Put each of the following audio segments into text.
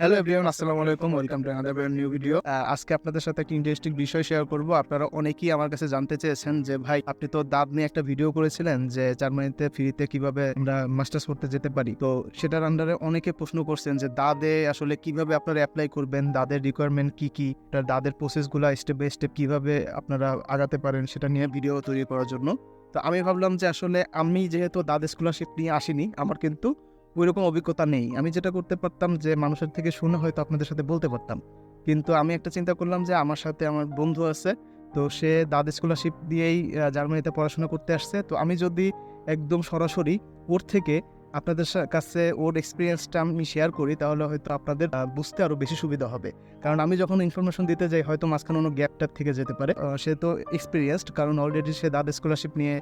Hello everyone আসসালামু আলাইকুম welcome to another new video আজকে আপনাদের সাথে একটা ইন্টারেস্টিং বিষয় শেয়ার করব। আপনারা অনেকেই আমার কাছে জানতে চেয়েছেন যে, ভাই, আপনি তো দাঁত নিয়ে একটা ভিডিও করেছিলেন যে, জার্মানিতে ফ্রিতে কীভাবে আমরা মাস্টার্স করতে যেতে পারি? তো সেটার আন্ডারে অনেকে প্রশ্ন করছেন যে দাদে আসলে কীভাবে আপনারা অ্যাপ্লাই করবেন? দাদের রিকোয়ারমেন্ট কি কি? দাদের প্রসেসগুলো স্টেপ বাই স্টেপ কীভাবে আপনারা আগাতে পারেন? সেটা নিয়ে ভিডিও তৈরি করার জন্য। তো আমি ভাবলাম যে, আসলে আমি যেহেতু দাদ স্কলারশিপ নিয়ে আসিনি, আমার কিন্তু ওইরকম অভিজ্ঞতা নেই। আমি যেটা করতে পারতাম যে মানুষের থেকে শুনে হয়তো আপনাদের সাথে বলতে পারতাম। কিন্তু আমি একটা চিন্তা করলাম যে আমার সাথে আমার বন্ধু আছে, তো সে দাদ স্কলারশিপ দিয়েই জার্মানিতে পড়াশোনা করতে আসছে। তো আমি যদি একদম সরাসরি ওর থেকে আপনাদের কাছে ওর এক্সপিরিয়েন্সটা আমি শেয়ার করি, তাহলে হয়তো আপনাদের বুঝতে আরও বেশি সুবিধা হবে। কারণ আমি যখন ইনফরমেশন দিতে যাই, হয়তো মাঝখানে কোনো গ্যাপ থেকে যেতে পারে। সে তো এক্সপিরিয়েন্সড কারণ অলরেডি সে দাদ স্কলারশিপ নিয়ে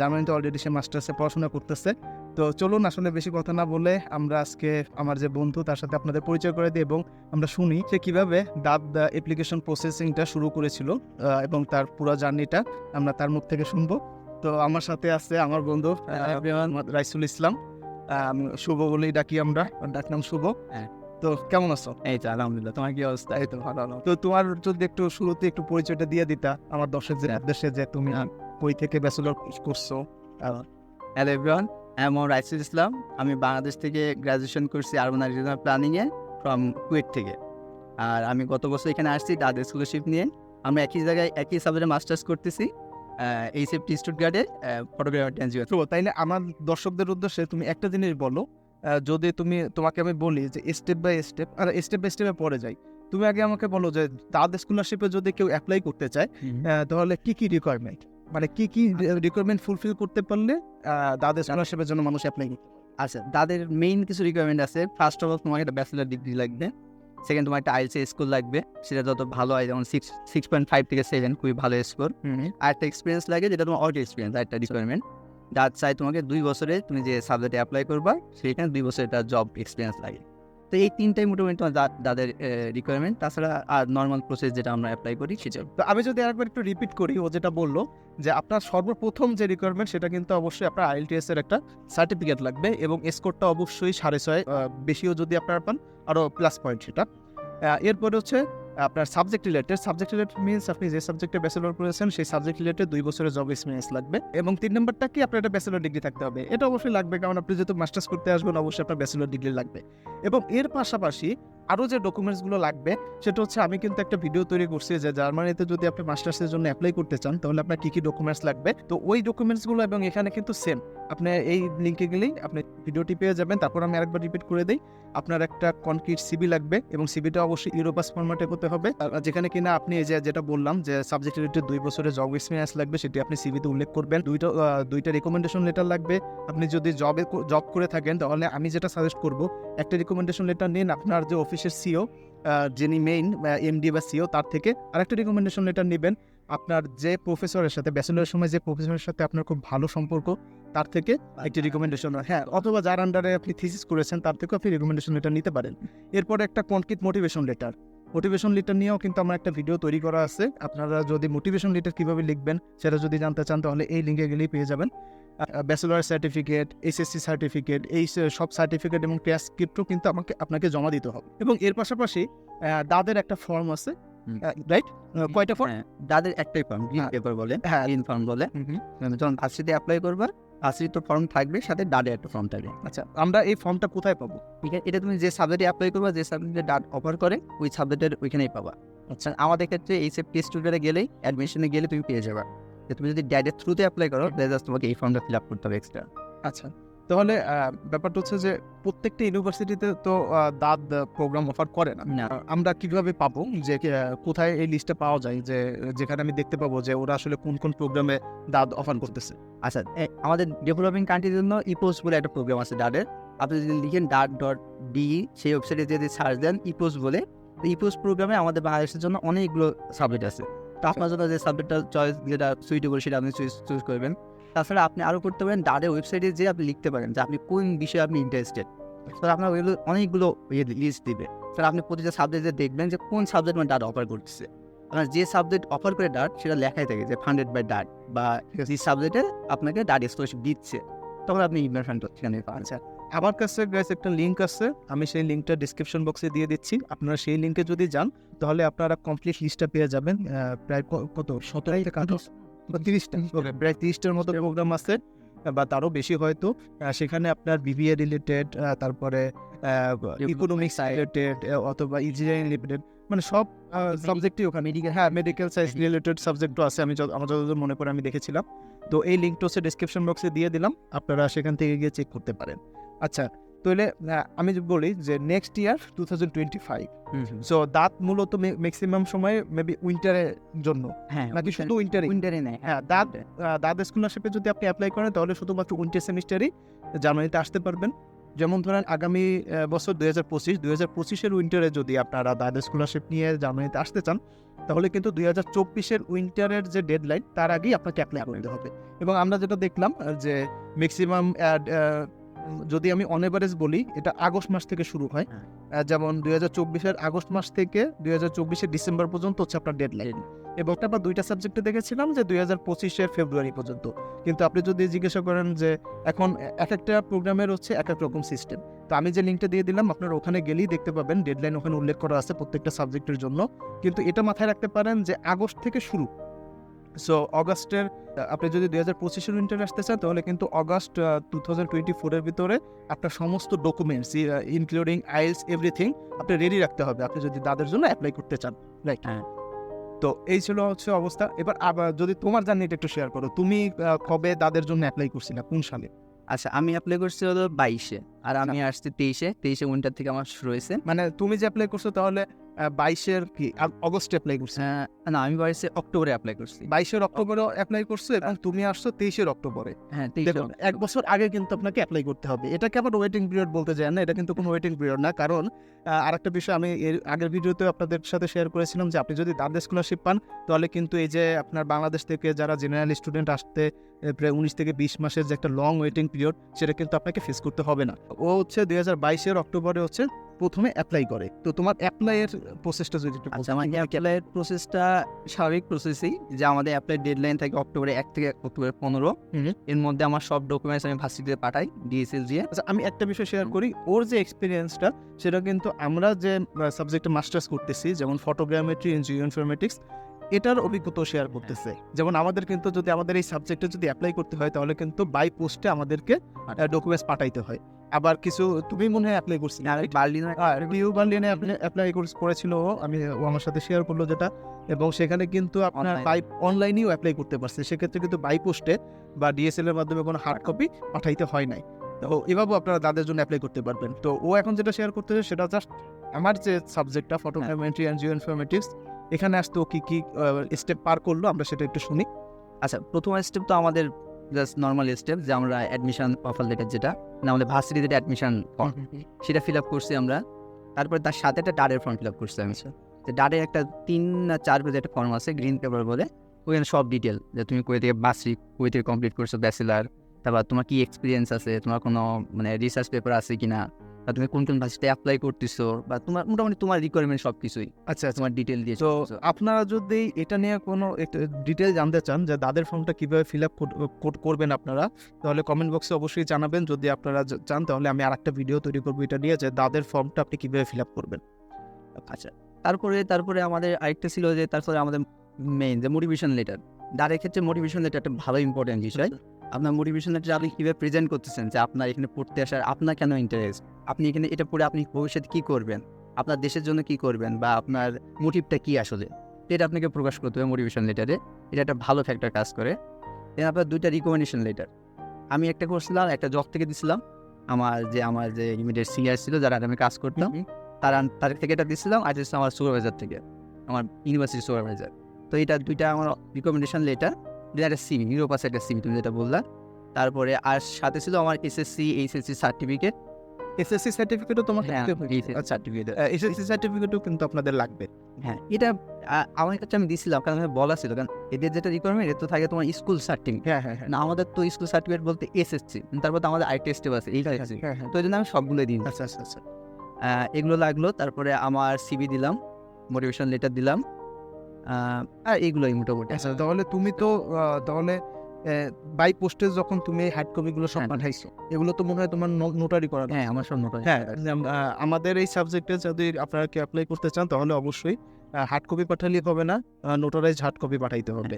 জার্মানিতে অলরেডি সে মাস্টার্সে পড়াশোনা করতেছে। তো চলুন আসলে বেশি কথা না বলে আমরা আজকে আমার যে বন্ধু, তার সাথে আপনাদের পরিচয় করে দিই এবং আমরা শুনি সে কীভাবে দাব অ্যাপ্লিকেশন প্রসেসিংটা শুরু করেছিল এবং তার পুরো জার্নিটা আমরা তার মুখ থেকে শুনব। তো আমার সাথে আছে আমার বন্ধু রাইসুল ইসলাম। শুভ বলেই ডাকি আমরা। ওর ডাকনাম শুভ। হ্যাঁ। তো কেমন আছো? এই তো আলহামদুলিল্লাহ। তোমার কি অবস্থা? এই তো ভালো। তো তোমার যদি একটু শুরুতে একটু পরিচয়টা দিয়ে দিতা আমার দর্শকদের উদ্দেশ্যে যে তুমি। কই থেকে ব্যাচেলর করছ? হ্যালো এভরিওয়ান আমি মোহাম্মদ রাইসুল ইসলাম আমি বাংলাদেশ থেকে গ্রাজুয়েশন করছি আরবান রিজনাল প্ল্যানিংয়ে ফ্রম কুয়েট থেকে। আর আমি গত বছর এখানে আসছি দাদের স্কলারশিপ নিয়ে। আমরা একই জায়গায় একই সাবজেক্টে মাস্টার্স করতেছি। এই সেফটি ফটোগ্রাফার টেনজিও তো তাইলে আমার দর্শকদের উদ্দেশ্যে তুমি একটা জিনিস বলো যদি তুমি তোমাকে আমি বলি যে স্টেপ বাই স্টেপ আর স্টেপ বাই স্টেপে পরে যাই। তুমি আগে আমাকে বলো যে দাদ স্কলারশিপে যদি কেউ অ্যাপ্লাই করতে চায় তাহলে কি কি রিকোয়ারমেন্ট মানে কি কি রিকোয়ারমেন্ট ফুলফিল করতে পারলে আহ, দাদ স্কলারশিপের জন্য মানুষ অ্যাপ্লাই করতে আচ্ছা তাদের মেইন কিছু রিকোয়ারমেন্ট আছে। ফার্স্ট অফ অল তোমার একটা ব্যাচেলার ডিগ্রি লাগবে। সেকেন্ড তোমার একটা আইএলসি স্কোর লাগবে। সেটা যত ভালো হয় যেমন সিক্স সিক্স পয়েন্ট ফাইভ থেকে সেভেন খুবই ভালো স্কোর আর একটা এক্সপিরিয়েন্স লাগে যেটা তোমার অর্ড এক্সপিরিয়েন্স আর একটা রিকোয়ারমেন্ট যার চাই তোমাকে দুই বছরে তুমি যে সাবজেক্টে অ্যাপ্লাই করবা সেখানে দুই বছর একটা জব এক্সপিরিয়েন্স লাগে। তো এই তিনটাই মোটামুটি তোমার দাদের রিকোয়ারমেন্ট তাছাড়া আর নর্মাল প্রসেস যেটা আমরা অ্যাপ্লাই করি সেটা তো আমি যদি আরেকবার একটু রিপিট করি, ও যেটা বলল যে আপনার সর্বপ্রথম যে রিকোয়ারমেন্ট সেটা কিন্তু অবশ্যই আপনার আইএলটিএস এর একটা সার্টিফিকেট লাগবে এবং স্কোরটা অবশ্যই সাড়ে ছয় বেশিও যদি আপনার পান আরও প্লাস পয়েন্ট সেটা। এরপরে হচ্ছে আপনার subject related subject related means আপনি যে সাবজেক্টে ব্যাচেলর করেছেন, সেই সাবজেক্ট রিলেটেড দুই বছরের জব এক্সপিরিয়েন্স লাগবে। এবং তিন নম্বরটা কি, আপনার একটা ব্যাচেলর ডিগ্রি থাকতে হবে। এটা অবশ্যই লাগবে, কারণ আপনি যেহেতু মাস্টার্স করতে আসবেন, অবশ্যই আপনার ব্যাচেলর ডিগ্রি লাগবে। এবং এর পাশাপাশি আরও যে ডকুমেন্টসগুলো লাগবে, সেটা হচ্ছে আমি কিন্তু একটা ভিডিও তৈরি করছি যে জার্মানিতে যদি আপনি মাস্টার্সের জন্য অ্যাপ্লাই করতে চান, তাহলে আপনার কী কী ডকুমেন্টস লাগবে? তো ওই ডকুমেন্টসগুলো এবং এখানে কিন্তু সেম আপনি এই লিঙ্কে গেলেই আপনি ভিডিওটি পেয়ে যাবেন। তারপর আমি আরেকবার রিপিট করে দিই। আপনার একটা কনক্রিট সিবি লাগবে এবং সিবিটা অবশ্যই ইউরোপাস ফরম্যাটে করতে হবে। যেখানে কিনা আপনি এই যে যেটা বললাম যে সাবজেক্ট রিলেটেড দুই বছরের জব এক্সপিরিয়েন্স লাগবে, সেটি আপনি সিবিতে উল্লেখ করবেন। দুইটা দুইটা রিকমেন্ডেশন লেটার লাগবে। আপনি যদি জবে জব করে থাকেন, তাহলে আমি যেটা সাজেস্ট করব, একটা রিকমেন্ডেশন লেটার নিন। আপনার যে অফিসের সিও যিনি মেইন এমডি বা সিও তার থেকে আরেকটা রিকমেন্ডেশন লেটার নেবেন। আপনার যে প্রফেসরের সাথে ব্যাচেলরের সময় যে প্রফেসরের সাথে আপনার খুব ভালো সম্পর্ক তার থেকে একটি রিকমেন্ডেশন হ্যাঁ। অথবা যার আন্ডারে আপনি থিসিস করেছেন তার থেকেও আপনি রিকমেন্ডেশন লেটার নিতে পারেন। এরপরে একটা concrete motivation letter motivation letter নিয়েও কিন্তু আমার একটা ভিডিও তৈরি করা আছে। আপনারা যদি মোটিভেশন লেটার কীভাবে লিখবেন সেটা যদি জানতে চান তাহলে এই লিঙ্কে গেলেই পেয়ে যাবেন। ব্যাচেলর সার্টিফিকেট এইচএসসি সার্টিফিকেট এই সব সার্টিফিকেট এবং ট্রান্সক্রিপ্টও কিন্তু আমাকে আপনাকে জমা দিতে হবে। এবং এর পাশাপাশি দাদের একটা ফর্ম আছে রাইট কয়টা ফর্ম হ্যাঁ, যাদের একটাই ফর্ম গ্রিন হ্যাঁ। পেপার বলে হ্যাঁ। গ্রিন ফর্ম বলে। যখন ভার্সিটি অ্যাপ্লাই করবা ভার্সিটি তো ফর্ম থাকবে সাথে ডাডে একটা ফর্ম থাকবে। আচ্ছা আমরা এই ফর্মটা কোথায় পাবো? ঠিক আছে এটা তুমি যে সাবজেক্টে অ্যাপ্লাই করবা যে সাবজেক্টে ডাট অফার করে ওই সাবজেক্টের ওইখানেই পাবা। আচ্ছা। আমাদের ক্ষেত্রে এই সেফটি স্টুডেন্টে গেলেই অ্যাডমিশনে গেলে তুমি পেয়ে যাবা। যে তুমি যদি ড্যাডের থ্রুতে অ্যাপ্লাই করো তাহলে just তোমাকে এই ফর্মটা ফিল আপ করতে হবে এক্সট্রা আচ্ছা তাহলে ব্যাপারটা হচ্ছে যে প্রত্যেকটা ইউনিভার্সিটিতে তো দাদ প্রোগ্রাম অফার করে না। আমরা কীভাবে পাবো? যে কোথায় এই লিস্টটা পাওয়া যায়? যে যেখানে আমি দেখতে পাবো যে ওরা আসলে কোন কোন প্রোগ্রামে দাদ অফার করতেছে। আচ্ছা আমাদের ডেভেলপিং কান্ট্রির জন্য ইপোস বলে একটা প্রোগ্রাম আছে ডাডের আপনি যদি লিখেন ডাট ডট ডি সেই ওয়েবসাইটে যদি সার্চ দেন ইপোস বলে ইপোস প্রোগ্রামে আমাদের বাংলাদেশের জন্য অনেকগুলো সাবজেক্ট আছে। তো আপনার জন্য যে সাবজেক্টটা চয়েস যেটা সুইটেবল সেটা আপনি চুজ চুজ করবেন। তাছাড়া আপনি আরও করতে পারেন ডাডের ওয়েবসাইটে যে আপনি লিখতে পারেন যে আপনি কোন বিষয়ে আপনি ইন্টারেস্টেড স্যার আপনার ওইগুলো অনেকগুলো লিস্ট দিবে। স্যার আপনি প্রতিটা সাবজেক্টে দেখবেন যে কোন সাবজেক্ট মানে ডাট অফার করতেছে। আপনার যে সাবজেক্ট অফার করে ডাট সেটা লেখাই থাকে যে ফান্ডেড বাই ডাট বা যে সাবজেক্টে আপনাকে ডাট স্কলারশিপ দিচ্ছে। তখন আপনি ইনফরমেশনটা সেখানে আচ্ছা আমার কাছে একটা লিঙ্ক আছে। আমি সেই লিঙ্কটা ডিসক্রিপশন বক্সে দিয়ে দিচ্ছি। আপনারা সেই লিঙ্কে যদি যান তাহলে আপনারা কমপ্লিট লিস্টটা পেয়ে যাবেন। প্রায় কত? সতেরো থেকে আঠারো? বা তিরিশটা ওকে প্রায় তিরিশটার মতো প্রোগ্রাম আছে বা তারও বেশি হয়তো। সেখানে আপনার বিবিএ রিলেটেড তারপরে ইকোনমিক্স রিলেটেড অথবা ইঞ্জিনিয়ারিং রিলেটেড মানে সব সাবজেক্টই ওখানে। মেডিকেল হ্যাঁ মেডিকেল সায়েন্স রিলেটেড সাবজেক্টও আছে আমি আমার যতদূর মনে পড়ে আমি দেখেছিলাম। তো এই লিঙ্কটা হচ্ছে ডিসক্রিপশন বক্সে দিয়ে দিলাম আপনারা সেখান থেকে গিয়ে চেক করতে পারেন। আচ্ছা তাহলে আমি বলি যে next year two thousand twenty five so দাঁত মূলত ম্যাক্সিমাম সময় মেবি উইন্টারের জন্য। হ্যাঁ নাকি শুধু উইন্টারে উইন্টারে নেই হ্যাঁ দাঁত দাঁত স্কলারশিপে যদি আপনি অ্যাপ্লাই করেন তাহলে শুধুমাত্র উইন্টার সেমিস্টারই জার্মানিতে আসতে পারবেন। যেমন ধরেন আগামী বছর দুই হাজার পঁচিশ দুই হাজার পঁচিশের উইন্টারে যদি আপনারা দাঁত স্কলারশিপ নিয়ে জার্মানিতে আসতে চান তাহলে কিন্তু দুই হাজার চব্বিশের উইন্টারের যে ডেডলাইন তার আগেই আপনাকে অ্যাপ্লাই করতে হবে। এবং আমরা যেটা দেখলাম যে ম্যাক্সিমাম যদি আমি অন এভারেজ বলি এটা আগস্ট মাস থেকে শুরু হয়। হ্যাঁ। যেমন দুই হাজার চব্বিশের আগস্ট মাস থেকে দুই হাজার চব্বিশের ডিসেম্বর পর্যন্ত হচ্ছে আপনার ডেডলাইন এবং তারপর দুইটা সাবজেক্টে দেখেছিলাম যে দুই হাজার পঁচিশের ফেব্রুয়ারি পর্যন্ত। কিন্তু আপনি যদি জিজ্ঞাসা করেন যে এখন এক একটা প্রোগ্রামের হচ্ছে এক এক রকম সিস্টেম তো আমি যে লিঙ্কটা দিয়ে দিলাম আপনার ওখানে গেলেই দেখতে পাবেন ডেডলাইন ওখানে উল্লেখ করা আছে প্রত্যেকটা সাবজেক্টের জন্য। কিন্তু এটা মাথায় রাখতে পারেন যে আগস্ট থেকে শুরু। সো অগাস্টের আপনি যদি দুই হাজার পঁচিশের উইন্টার আসতে চান তাহলে কিন্তু অগাস্ট টু থাউজেন্ড টোয়েন্টি ফোরের ভিতরে আপনার সমস্ত ডকুমেন্টস ইনক্লুডিং আইলস এভরিথিং আপনি রেডি রাখতে হবে। আপনি যদি তাদের জন্য অ্যাপ্লাই করতে চান রাইট হ্যাঁ। তো এই ছিল হচ্ছে অবস্থা। এবার আবার যদি তোমার জার্নিটা একটু শেয়ার করো তুমি কবে তাদের জন্য অ্যাপ্লাই করছিলা? কোন সালে? আচ্ছা আমি অ্যাপ্লাই করছি হলো বাইশে। আর আমি আসছি তেইশে। তেইশে উইন্টার থেকে আমার শুরু হয়েছে। মানে তুমি যে অ্যাপ্লাই করছ তাহলে বাইশের কি অগস্টে অ্যাপ্লাই করছ। আহ, না আমি বাইশে অক্টোবরে অ্যাপ্লাই করছি। বাইশের অক্টোবরে অ্যাপ্লাই করছ এবং তুমি আসছো তেইশের অক্টোবরে। হ্যাঁ এক বছর আগে কিন্তু আপনাকে অ্যাপ্লাই করতে হবে। এটাকে আবার ওয়েটিং পিরিয়ড বলতে যায় না এটা কিন্তু কোনো ওয়েটিং পিরিয়ড না। কারণ আহ, আরেকটা বিষয় আমি এর আগের ভিডিওতে আপনাদের সাথে শেয়ার করেছিলাম যে আপনি যদি দাঁত স্কলারশিপ পান তাহলে কিন্তু এই যে আপনার বাংলাদেশ থেকে যারা জেনারেল স্টুডেন্ট আসতে প্রায় উনিশ থেকে বিশ মাসের যে একটা লং ওয়েটিং পিরিয়ড সেটা কিন্তু আপনাকে ফেস করতে হবে না। ও হচ্ছে দুই হাজার বাইশের অক্টোবরে হচ্ছে প্রথমে অ্যাপ্লাই করে। তো তোমার অ্যাপ্লাইয়ের প্রসেসটা যদি একটু আচ্ছা আমার অ্যাপ্লাইয়ের প্রসেসটা স্বাভাবিক প্রসেসই যে আমাদের অ্যাপ্লাই ডেডলাইন থাকে অক্টোবরে এক থেকে অক্টোবরের পনেরো। এর মধ্যে আমার সব ডকুমেন্টস আমি ভার্সিটিতে পাঠাই ডিএসএল দিয়ে আচ্ছা আমি একটা বিষয় শেয়ার করি ওর যে এক্সপিরিয়েন্সটা সেটা কিন্তু আমরা যে সাবজেক্টে মাস্টার্স করতেছি যেমন ফটোগ্রামেট্রি ইনফরমেটিক্স এটার অভিজ্ঞতা শেয়ার করতেছে। যেমন আমাদের কিন্তু যদি আমাদের এই সাবজেক্টে যদি অ্যাপ্লাই করতে হয় তাহলে কিন্তু বাই পোস্টে আমাদেরকে ডকুমেন্টস পাঠাইতে হয়। আবার কিছু তুমি মনে হয় অ্যাপ্লাই করছি আর বার্লিন রিভিউ বার্লিনে অ্যাপ্লাই করেছিল আমি ও আমার সাথে শেয়ার করল যেটা। এবং সেখানে কিন্তু আপনার বাই অনলাইনেও অ্যাপ্লাই করতে পারছে। সেক্ষেত্রে কিন্তু বাই পোস্টে বা ডিএসএল এর মাধ্যমে কোনো হার্ড কপি পাঠাইতে হয় নাই। তো এভাবেও আপনারা তাদের জন্য অ্যাপ্লাই করতে পারবেন। তো ও এখন যেটা শেয়ার করতেছে সেটা জাস্ট আমার যে সাবজেক্টটা ফটোগ্রামেট্রি অ্যান্ড জিও ইনফরমেটিক্স এখানে আসতে ও কী কি স্টেপ পার করল আমরা সেটা একটু শুনি। আচ্ছা প্রথম স্টেপ তো আমাদের জাস্ট নর্মাল স্টেপ যে আমরা অ্যাডমিশন অফার লেটার যেটা না আমাদের ভার্সিটিতে যেটা অ্যাডমিশন ফর্ম সেটা ফিল আপ করছি আমরা। তারপরে তার সাথে একটা ডাডের ফর্ম ফিল আপ করছি আমি। তো ডাডের একটা তিন না চার পেজের একটা ফর্ম আছে গ্রিন পেপার বলে। ওইখানে সব ডিটেল যে তুমি কই থেকে বাসিক কই থেকে কমপ্লিট করছ ব্যাচেলার তারপর তোমার কি এক্সপিরিয়েন্স আছে তোমার কোনো মানে রিসার্চ পেপার আছে কিনা বা তুমি কোন কোন ভার্সিটি অ্যাপ্লাই করতেছো বা তোমার মোটামুটি তোমার রিকোয়ারমেন্ট সব কিছুই আচ্ছা আচ্ছা। তোমার ডিটেল দিয়ে তো আপনারা যদি এটা নিয়ে কোনো ডিটেল জানতে চান যে দাদের ফর্মটা কীভাবে ফিল আপ করবেন আপনারা তাহলে কমেন্ট বক্সে অবশ্যই জানাবেন। যদি আপনারা চান তাহলে আমি আরেকটা ভিডিও তৈরি করব এটা নিয়ে যে দাদের ফর্মটা আপনি কীভাবে ফিল আপ করবেন। আচ্ছা তারপরে তারপরে আমাদের আরেকটা ছিল যে তারপরে আমাদের মেইন যে মোটিভেশন লেটার দাঁড়ের ক্ষেত্রে মোটিভেশন লেটার একটা ভালো ইম্পর্টেন্ট বিষয়। আপনার মোটিভেশন লেটার আপনি কীভাবে প্রেজেন্ট করতেছেন? যে আপনার এখানে পড়তে আসার আপনার কেন ইন্টারেস্ট আপনি এখানে এটা পড়ে আপনি ভবিষ্যতে কী করবেন? আপনার দেশের জন্য কি করবেন? বা আপনার মোটিভটা কী আসলে? এটা আপনাকে প্রকাশ করতে হবে মোটিভেশন লেটারে এটা একটা ভালো ফ্যাক্টর কাজ করে। দেন আপনার দুইটা রিকমেন্ডেশন লেটার আমি একটা করছিলাম একটা জব থেকে দিছিলাম। আমার যে আমার যে ইমিডিয়েট সিনিয়র ছিল যারা আমি কাজ করতাম তারা তার থেকে এটা দিয়েছিলাম আর আমার সুপারভাইজার থেকে আমার ইউনিভার্সিটি সুপারভাইজার তো এটা দুইটা আমার রিকমেন্ডেশন লেটার দেন একটা সিভি ইউরোপাস একটা সিভি তুমি যেটা বললা। তারপরে আর সাথে ছিল আমার এসএসসি এইচএসসি সার্টিফিকেট এসএসসি সার্টিফিকেটও তোমার হ্যাঁ সার্টিফিকেট এসএসসি সার্টিফিকেটও কিন্তু আপনাদের লাগবে। হ্যাঁ এটা আমার কাছে আমি দিছিলাম কারণ বলা ছিল কারণ এদের যেটা রিকোয়ারমেন্ট এটা তো থাকে তোমার স্কুল সার্টিফিকেট হ্যাঁ হ্যাঁ হ্যাঁ। না আমাদের তো স্কুল সার্টিফিকেট বলতে এসএসসি তারপর তো আমাদের আরেকটা স্টেপ আছে এইটা আছে হ্যাঁ হ্যাঁ তো এই জন্য আমি সবগুলো দিই আচ্ছা আচ্ছা আচ্ছা। এগুলো লাগল তারপরে আমার সিবি দিলাম মোটিভেশন লেটার দিলাম। আর এগুলোই মোটামুটি। আচ্ছা তাহলে তুমি তো তাহলে বাই পোস্টে যখন তুমি হার্ড কপিগুলো সব হ্যাঁ। পাঠাইছো এগুলো তো মনে হয় তোমার নোটারি করা হ্যাঁ আমার সব নোট হ্যাঁ আমাদের এই সাবজেক্টে যদি আপনারা কি অ্যাপ্লাই করতে চান তাহলে অবশ্যই হার্ড কপি পাঠালেই হবে না নোটারাইজ হার্ড কপি পাঠাইতে হবে।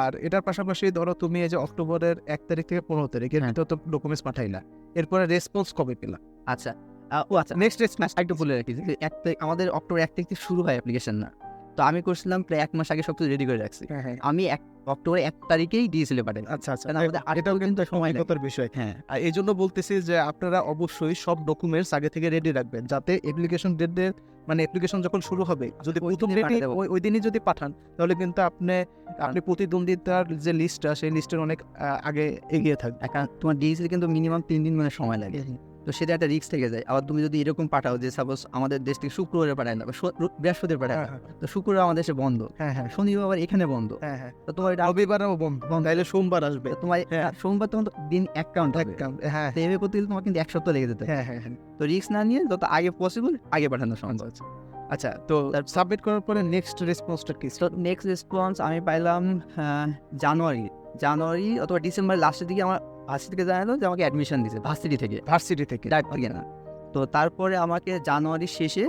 আর এটার পাশাপাশি ধরো তুমি এই যে অক্টোবরের এক তারিখ থেকে পনেরো তারিখ এর হ্যাঁ। ভিতর তো ডকুমেন্টস পাঠাইলা এরপরে রেসপন্স কবে পেলা? আচ্ছা ও আচ্ছা নেক্সট রেসপন্স একটু বলে রাখি যে এক আমাদের অক্টোবর এক তারিখ থেকে শুরু হয় অ্যাপ্লিকেশন না। তো আমি করছিলাম প্রায় এক মাস আগে সব কিছু রেডি করে রাখছি। হ্যাঁ হ্যাঁ। আমি এক অক্টোবর এক তারিখেই দিয়েছিল পাঠাই আচ্ছা আচ্ছা। এটাও কিন্তু তো সময় লাগে। অভিজ্ঞতার বিষয়। হ্যাঁ। আর এই জন্য বলতেছি যে আপনারা অবশ্যই সব ডকুমেন্টস আগে থেকে রেডি রাখবেন যাতে অ্যাপ্লিকেশন ডেট মানে অ্যাপ্লিকেশন যখন শুরু হবে যদি ওই প্রথম দিনই। ওই যদি পাঠান তাহলে কিন্তু আপনি আপনি প্রতিদ্বন্দ্বিতার যে লিস্টটা সেই লিস্টের অনেক আগে এগিয়ে থাকবে তোমার ডিএসএল কিন্তু মিনিমাম তিন দিন মানে সময় লাগে। তো সেটা একটা রিস্ক থেকে যায়। আবার তুমি যদি এরকম পাঠাও যে সাপোজ আমাদের দেশ থেকে শুক্রবারে পাঠায় না বৃহস্পতিবার পাঠায় না, তো শুক্রবার আমাদের দেশে বন্ধ। হ্যাঁ হ্যাঁ। শনিবার আবার এখানে বন্ধ। হ্যাঁ হ্যাঁ। তো তোমার এটা রবিবারও বন্ধ। তাইলে সোমবার আসবে। তোমার হ্যাঁ। সোমবার তোমার দিন এক কাউন্ট এক কাম- হ্যাঁ। তো এভাবে করতে গেলে তোমার কিন্তু এক সপ্তাহ লেগে যেতে হ্যাঁ হ্যাঁ হ্যাঁ। তো রিস্ক না নিয়ে যত আগে পসিবল আগে পাঠানো সম্ভব। আচ্ছা আচ্ছা। তো সাবমিট করার পরে নেক্সট রেসপন্সটা কি নেক্সট রেসপন্স আমি পাইলাম জানুয়ারি। জানুয়ারি অথবা ডিসেম্বর লাস্টের দিকে আমার ভার্সিটি থেকে জানালো যে আমাকে অ্যাডমিশন দিছে ভার্সিটি থেকে। ভার্সিটি থেকে। ডাক থেকে না তো তারপরে আমাকে জানুয়ারির শেষে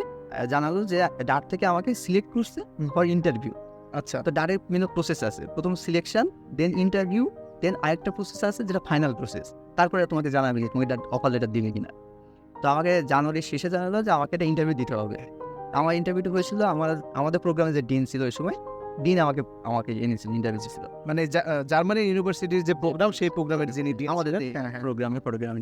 জানালো যে ডাক থেকে আমাকে সিলেক্ট করছে ফর ইন্টারভিউ আচ্ছা। তো ডাইরেক্ট মেন প্রসেস আছে। প্রথম সিলেকশন দেন ইন্টারভিউ দেন আরেকটা প্রসেস আছে যেটা ফাইনাল প্রসেস তারপরে তোমাকে জানাবে যে তুমি এটা অফার লেটার দিবে কিনা। তো আমাকে জানুয়ারির শেষে জানালো যে আমাকে একটা ইন্টারভিউ দিতে হবে। আমার ইন্টারভিউটা হয়েছিল আমার আমাদের প্রোগ্রামে যে ডিন ছিল ওই সময় ডিন আমাকে আমাকে এনেছিল ইন্টারভিউ ছিল। মানে জার্মানি ইউনিভার্সিটির যে প্রোগ্রাম সেই প্রোগ্রামের যিনি আমাদের ছিলেন। হ্যাঁ, হ্যাঁ। প্রোগ্রামে প্রোগ্রামে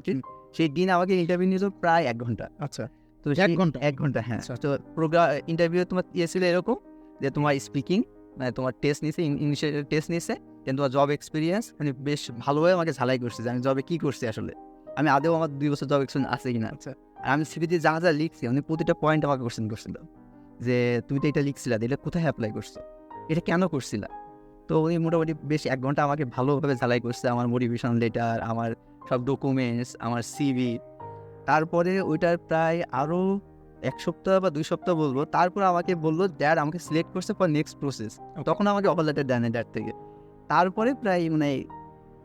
সেই দিন আমাকে ইন্টারভিউ নিয়েছিল প্রায় এক ঘণ্টা। আচ্ছা। তো এক ঘণ্টা? এক ঘণ্টা হ্যাঁ। আচ্ছা। তো প্রোগ্রাম ইন্টারভিউ তোমার ইয়ে ছিল এরকম যে তোমার স্পিকিং মানে তোমার টেস্ট নিয়েছে ইংলিশের টেস্ট নিয়েছে কিন্তু তোমার জব এক্সপিরিয়েন্স মানে বেশ ভালোভাবে আমাকে ঝালাই করছে যে আমি জবে কি করছি আসলে। আমি আদেও আমার দুই বছর জব এক্সপিরিয়েন্স আছে কিনা। আচ্ছা। আর আমি সিভিতে যা যা লিখছি আমি প্রতিটা পয়েন্ট আমাকে কোশ্চেন করছিল। যে তুমি তো এটা লিখছিলা এটা কোথায় অ্যাপ্লাই করছ? এটা কেন করছিলা? তো উনি মোটামুটি বেশ এক ঘণ্টা আমাকে ভালোভাবে ঝালাই করছে আমার মোটিভেশন লেটার আমার সব ডকুমেন্টস আমার সিভি তারপরে ওইটার প্রায় আরও এক সপ্তাহ বা দুই সপ্তাহ বলব তারপর আমাকে বলল ড্যাড আমাকে সিলেক্ট করছে ফর নেক্সট প্রসেস তখন আমাকে অফার লেটার দেয় না ড্যাড থেকে। তারপরে প্রায় মানে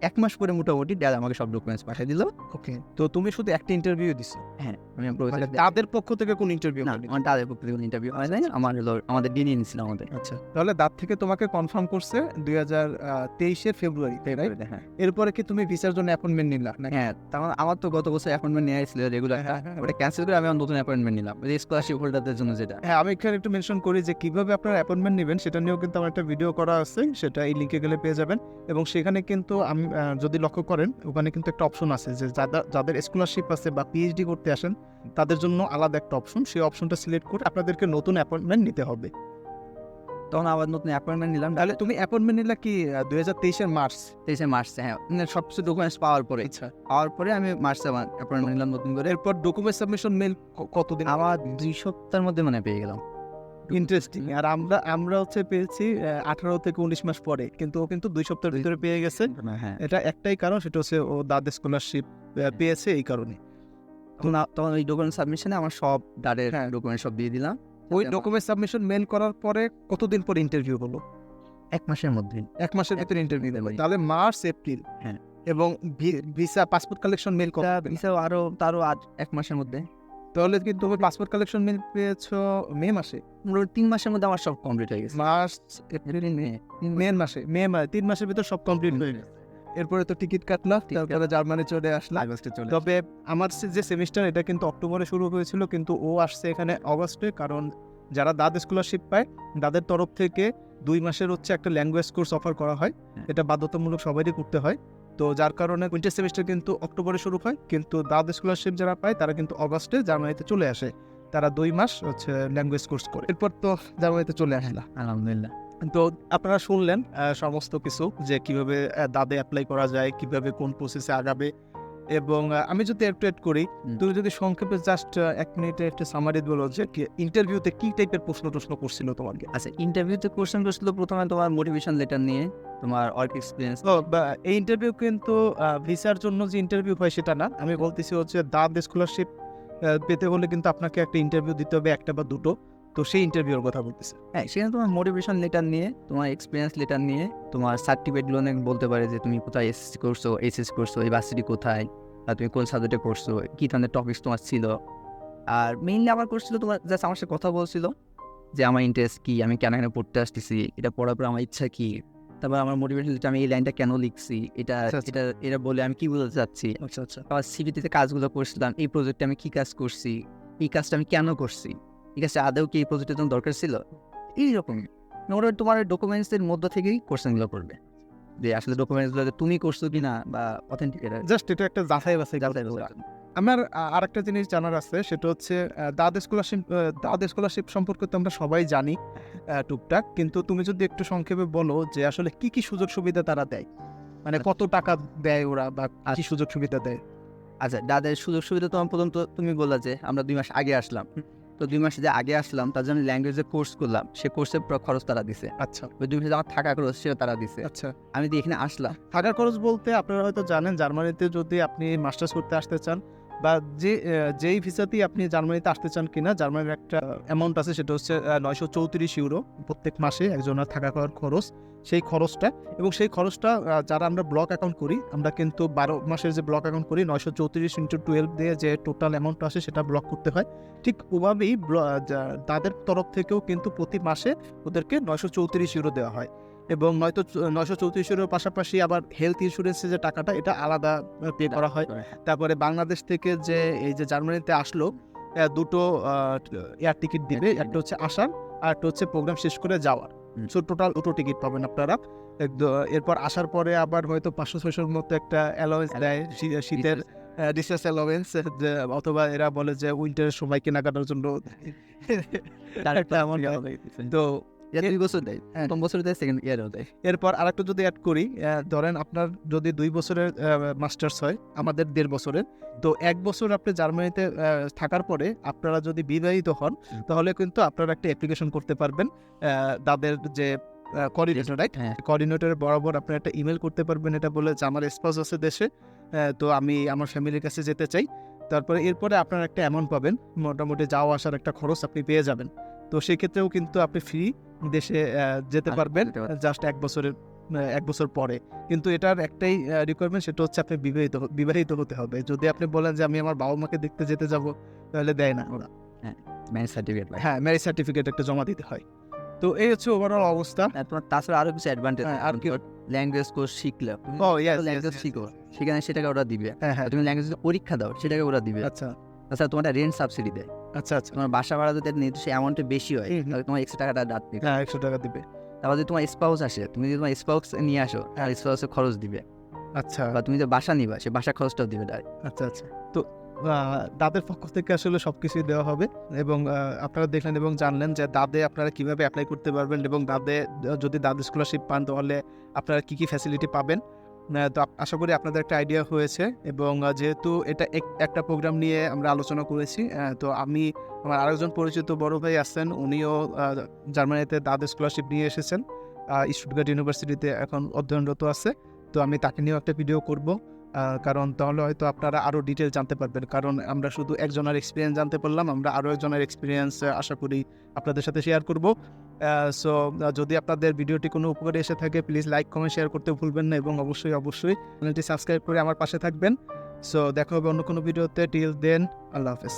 এক মাস পরে মোটামুটি ড্যাড আমাকে সব ডকুমেন্টস পাঠিয়ে দিল। ওকে। তো তুমি শুধু একটা ইন্টারভিউ দিছো? হ্যাঁ। আমি মানে তাদের পক্ষ থেকে কোন ইন্টারভিউ না আমার তাদের পক্ষ থেকে কোন ইন্টারভিউ হয় নাই। আমার হলো আমাদের দিনই নিছিল আমাদের। আচ্ছা। তাহলে দাঁত থেকে তোমাকে কনফার্ম করছে দুই হাজার তেইশের ফেব্রুয়ারি তাই রাইট হ্যাঁ। এরপরে কি তুমি ভিসার জন্য অ্যাপয়েন্টমেন্ট নিলা না হ্যাঁ তখন আমার তো গত বছর অ্যাপয়েন্টমেন্ট নেওয়া ছিল রেগুলার হ্যাঁ, হ্যাঁ, ওটা ক্যান্সেল করে আমি নতুন অ্যাপয়েন্টমেন্ট নিলাম। স্কলারশিপ হোল্ডারদের জন্য যেটা। হ্যাঁ আমি এখানে একটু মেনশন করি যে কীভাবে আপনার অ্যাপয়েন্টমেন্ট নেবেন সেটা নিয়েও কিন্তু আমার একটা ভিডিও করা আছে। সেটা এই লিঙ্কে গেলে পেয়ে যাবেন। এবং সেখানে কিন্তু আমি যদি লক্ষ্য করেন ওখানে কিন্তু একটা অপশন আছে যে যাদের যাদের স্কলারশিপ আছে বা পিএইচডি করতে আসেন তাদের জন্য আলাদা একটা অপশন সেই অপশনটা সিলেক্ট করে আপনাদেরকে নতুন অ্যাপয়েন্টমেন্ট নিতে হবে। তখন আবার নতুন অ্যাপয়েন্টমেন্ট নিলাম। তাহলে তুমি অ্যাপয়েন্টমেন্ট নিলা কি দুই হাজার তেইশের মার্চ? তেইশে মার্চে হ্যাঁ। মানে সব কিছু ডকুমেন্টস পাওয়ার পরে। আচ্ছা। পাওয়ার পরে আমি মার্চে আমার অ্যাপয়েন্টমেন্ট নিলাম নতুন করে। এরপর ডকুমেন্ট সাবমিশন মেল কতদিন? আমার দুই সপ্তাহের মধ্যে মানে পেয়ে গেলাম। ইন্টারেস্টিং আর আমরা আমরা হচ্ছে পেয়েছি আঠারো থেকে উনিশ মাস পরে। কিন্তু ও কিন্তু দুই সপ্তাহের ভিতরে পেয়ে গেছে। হ্যাঁ। এটা একটাই কারণ সেটা হচ্ছে ও দাদ স্কলারশিপ পেয়েছে এই কারণে। তখন তখন ওই ডকুমেন্ট সাবমিশনে আমার সব হ্যাঁ। ডকুমেন্ট সব দিয়ে দিলাম। ওই ডকুমেন্ট সাবমিশন মেল করার পরে কতদিন পর ইন্টারভিউ হলো? এক মাসের মধ্যে। এক মাসের ভিতরে ইন্টারভিউ দিলো তাহলে মার্চ এপ্রিল। হ্যাঁ। এবং ভিসা পাসপোর্ট কালেকশন মেল করা ভিসাও আরও তারও আজ এক মাসের মধ্যে। তাহলে কিন্তু তুমি পাসপোর্ট কালেকশন মেল পেয়েছ মে মাসে? তিন মাসের মধ্যে আমার সব কমপ্লিট হয়ে গেছে। March April May. মে মাসে মে মাসে তিন মাসের ভিতর সব কমপ্লিট হয়ে গেছে। এরপরে তো টিকিট কাটলা তারপরে জার্মানি চলে আসলা। আগস্টে চলে তবে আমার যে সেমিস্টার এটা কিন্তু অক্টোবরে শুরু হয়েছিল কিন্তু ও আসছে এখানে অগস্টে কারণ যারা দাদ স্কলারশিপ পায় তাদের তরফ থেকে দুই মাসের হচ্ছে একটা ল্যাঙ্গুয়েজ কোর্স অফার করা হয়। হ্যাঁ। এটা বাধ্যতামূলক সবারই করতে হয়। তো যার কারণে উইন্টার সেমিস্টার কিন্তু অক্টোবরে শুরু হয় কিন্তু দাদ স্কলারশিপ যারা পায় তারা কিন্তু অগস্টে জার্মানিতে চলে আসে। তারা দুই মাস হচ্ছে ল্যাঙ্গুয়েজ কোর্স করে। এরপর তো জার্মানিতে চলে আসে না। আলহামদুলিল্লাহ। তো আপনারা শুনলেন সমস্ত কিছু যে কীভাবে দাদে অ্যাপ্লাই করা যায় কীভাবে কোন প্রসেসে আগাবে এবং আমি যদি একটু এড করি তুমি যদি সংক্ষেপে জাস্ট এক মিনিটে একটা সামারি বলো যে ইন্টারভিউতে কি টাইপের প্রশ্ন টশ্ন করছিল তোমাকে? আচ্ছা ইন্টারভিউতে কোশ্চেন করছিল প্রথমে তোমার মোটিভেশন লেটার নিয়ে তোমার ওয়ার্ক এক্সপিরিয়েন্স তো এই ইন্টারভিউ কিন্তু ভিসার জন্য যে ইন্টারভিউ হয় সেটা না। আমি বলতেছি হচ্ছে দাদ স্কলারশিপ পেতে হলে কিন্তু আপনাকে একটা ইন্টারভিউ দিতে হবে একটা বা দুটো। তো সেই ইন্টারভিউর কথা বলতেছে। হ্যাঁ সেখানে তোমার মোটিভেশন লেটার নিয়ে তোমার এক্সপিরিয়েন্স লেটার নিয়ে তোমার সার্টিফিকেটগুলো অনেক বলতে পারে যে তুমি কোথায় এসএসসি করছ এইচএস করছ ইউনিভার্সিটি কোথায়? আর তুমি কোন সাবজেক্টে করছ কী ধরনের টপিক্স তোমার ছিল? আর মেইনলি আমার করছিল তোমার জাস্ট আমার সাথে কথা বলছিল যে আমার ইন্টারেস্ট কী আমি কেন এখানে পড়তে আসতেছি এটা পড়ার পর আমার ইচ্ছা কী তারপর আমার মোটিভেশন আমি এই লাইনটা কেন লিখছি এটা আচ্ছা, আচ্ছা। এটা এটা বলে আমি কী বলতে চাচ্ছি? আচ্ছা আচ্ছা। আবার সিভিটিতে কাজগুলো করছিলাম এই প্রজেক্টে আমি কী কাজ করছি এই কাজটা আমি কেন করছি এই কাজটা আদৌ কি এই প্রজেক্টের জন্য দরকার ছিল? এইরকমই। ওরা তোমার ডকুমেন্টসের মধ্য থেকেই কোশ্চেনগুলো করবে। যে আসলে ডকুমেন্টসগুলো তুমি করছ কি না বা অথেন্টিক জাস্ট এটা একটা যাচাই বাছাই যাচাই। আমার আ- আরেকটা জিনিস জানার আছে সেটা হচ্ছে দাদ স্কলারশিপ দাদ স্কলারশিপ সম্পর্কে তো আমরা সবাই জানি টুকটাক। কিন্তু তুমি যদি একটু সংক্ষেপে বলো যে আসলে কি কি সুযোগ সুবিধা তারা দেয়? মানে কত টাকা দেয় ওরা বা কি সুযোগ সুবিধা দেয়? আচ্ছা দাদের সুযোগ সুবিধা তোমার প্রথম তো তুমি বললা যে আমরা দুই মাস আগে আসলাম। তো দুই মাস যে আগে আসলাম তার জন্য ল্যাঙ্গুয়েজের কোর্স করলাম সে কোর্সের খরচ তারা দিছে। আচ্ছা। ওই দুই মাসে আমার থাকা খরচ সেটা তারা দিছে। আচ্ছা। আমি দিয়ে এখানে আসলাম। থাকার খরচ বলতে আপনারা হয়তো জানেন জার্মানিতে যদি আপনি মাস্টার্স করতে আসতে চান বা যে যেই ভিসাতেই আপনি জার্মানিতে আসতে চান কিনা জার্মানির একটা অ্যামাউন্ট আছে সেটা হচ্ছে নয়শো চৌত্রিশ ইউরো প্রত্যেক মাসে একজনের থাকা খাওয়ার খরচ। সেই খরচটা এবং সেই খরচটা যারা আমরা ব্লক অ্যাকাউন্ট করি আমরা কিন্তু বারো মাসের যে ব্লক অ্যাকাউন্ট করি নয়শো চৌত্রিশ ইন্টু টুয়েলভ দিয়ে যে টোটাল অ্যামাউন্ট আসে সেটা ব্লক করতে হয়। ঠিক ওভাবেই তাদের তরফ থেকেও কিন্তু প্রতি মাসে ওদেরকে নয়শো চৌত্রিশ ইউরো দেওয়া হয় এবং নয়তো নয়শো চৌত্রিশ ইউরোর পাশাপাশি আবার হেলথ ইন্স্যুরেন্সের যে টাকাটা এটা আলাদা পে করা হয়। তারপরে বাংলাদেশ থেকে যে এই যে জার্মানিতে আসলো দুটো এয়ার টিকিট দিবে একটা হচ্ছে আসার আর একটা হচ্ছে প্রোগ্রাম শেষ করে যাওয়ার। সো টোটাল দুটো টিকিট পাবেন আপনারা। এরপর আসার পরে আবার হয়তো পাঁচশো ছয়শোর মতো একটা অ্যালাওয়েন্স দেয় শীতের রিসার্চ অ্যালাওয়েন্স অথবা এরা বলে যে উইন্টারের সময় কেনাকাটার জন্য। তো এটা দুই বছর দেয় হ্যাঁ। প্রথম বছর দেয় সেকেন্ড ইয়ারও দেয়। এরপর আরেকটা যদি অ্যাড করি ধরেন আপনার যদি দুই বছরের মাস্টার্স হয় আমাদের দেড় বছরের তো এক বছর আপনি জার্মানিতে থাকার পরে আপনারা যদি বিবাহিত হন তাহলে কিন্তু আপনারা একটা অ্যাপ্লিকেশন করতে পারবেন তাদের যে কোঅর্ডিনেটর রাইট হ্যাঁ। কোঅর্ডিনেটরের বরাবর আপনি একটা ইমেল করতে পারবেন এটা বলে যে আমার স্পাউস আছে দেশে তো আমি আমার ফ্যামিলির কাছে যেতে চাই। তারপরে এরপরে আপনার একটা অ্যামাউন্ট পাবেন মোটামুটি যাওয়া আসার একটা খরচ আপনি পেয়ে যাবেন। তো সেক্ষেত্রেও কিন্তু আপনি ফ্রি দেশে যেতে পারবেন জাস্ট এক বছরের এক বছর পরে। কিন্তু এটার একটাই রিকোয়ারমেন্ট সেটা হচ্ছে আপনি বিবাহিত বিবাহিত হতে হবে। যদি আপনি বলেন যে আমি আমার বাবা মাকে দেখতে যেতে যাব তাহলে দেয় না ওরা। ম্যানেজ সার্টিফিকেট হ্যাঁ ম্যারেজ সার্টিফিকেট একটা জমা দিতে হয়। তো এই হচ্ছে ওভারঅল অবস্থা। তোমার তাছাড়া আরও কিছু অ্যাডভান্টেজ হ্যাঁ, আর কি ল্যাঙ্গুয়েজ কোর্স শিখলে। ও ইয়েস ল্যাঙ্গুয়েজ শিখো। সেখানে সেটাকে ওরা দিবে। হ্যাঁ হ্যাঁ। তুমি ল্যাঙ্গুয়েজ পরীক্ষা দাও সেটাকে ওরা দিবে। আচ্ছা। তাছাড়া তোমার রেন্ট সাবসিডি দেয়। আচ্ছা আচ্ছা। তোমার বাসা ভাড়া যদি নির্দিষ্ট অ্যামাউন্টে বেশি হয়। তাহলে তোমার এক্সট্রা টাকাটা ডাক দিবে। হ্যাঁ একশো টাকা দিবে। তারপর যদি তোমার স্পাউস আসে তুমি যদি তোমার স্পাউস নিয়ে আসো আর স্পাউসের খরচ দিবে। আচ্ছা। বা তুমি যে বাসা নিবা সে বাসা খরচটাও দিবে ডাইরেক্ট আচ্ছা আচ্ছা। তো দাদের পক্ষ থেকে আসলে সব কিছুই দেওয়া হবে এবং আপনারা দেখলেন এবং জানলেন যে দাদে আপনারা কীভাবে অ্যাপ্লাই করতে পারবেন এবং দাদে যদি দাদে স্কলারশিপ পান তাহলে আপনারা কি কি ফ্যাসিলিটি পাবেন? তো আশা করি আপনাদের একটা আইডিয়া হয়েছে এবং যেহেতু এটা এক- একটা প্রোগ্রাম নিয়ে আমরা আলোচনা করেছি তো আমি আমার আরেকজন পরিচিত বড় ভাই আছেন, উনিও জার্মানিতে দাদে স্কলারশিপ নিয়ে এসেছেন স্টুটগার্ট ইউনিভার্সিটিতে এখন অধ্যয়নরত আছে, তো আমি তাকে নিয়েও একটা ভিডিও করব কারণ তাহলে হয়তো আপনারা আরও ডিটেল জানতে পারবেন, কারণ আমরা শুধু একজনের এক্সপিরিয়েন্স জানতে পারলাম, আমরা আরও একজনের এক্সপিরিয়েন্স আশা করি আপনাদের সাথে শেয়ার করব। সো যদি আপনাদের ভিডিওটি কোনো উপকারে এসে থাকে প্লিজ লাইক কমেন্ট শেয়ার করতে ভুলবেন না এবং অবশ্যই অবশ্যই চ্যানেলটি সাবস্ক্রাইব করে আমার পাশে থাকবেন। সো দেখা হবে অন্য কোনো ভিডিওতে। টিল দেন আল্লাহ হাফেজ।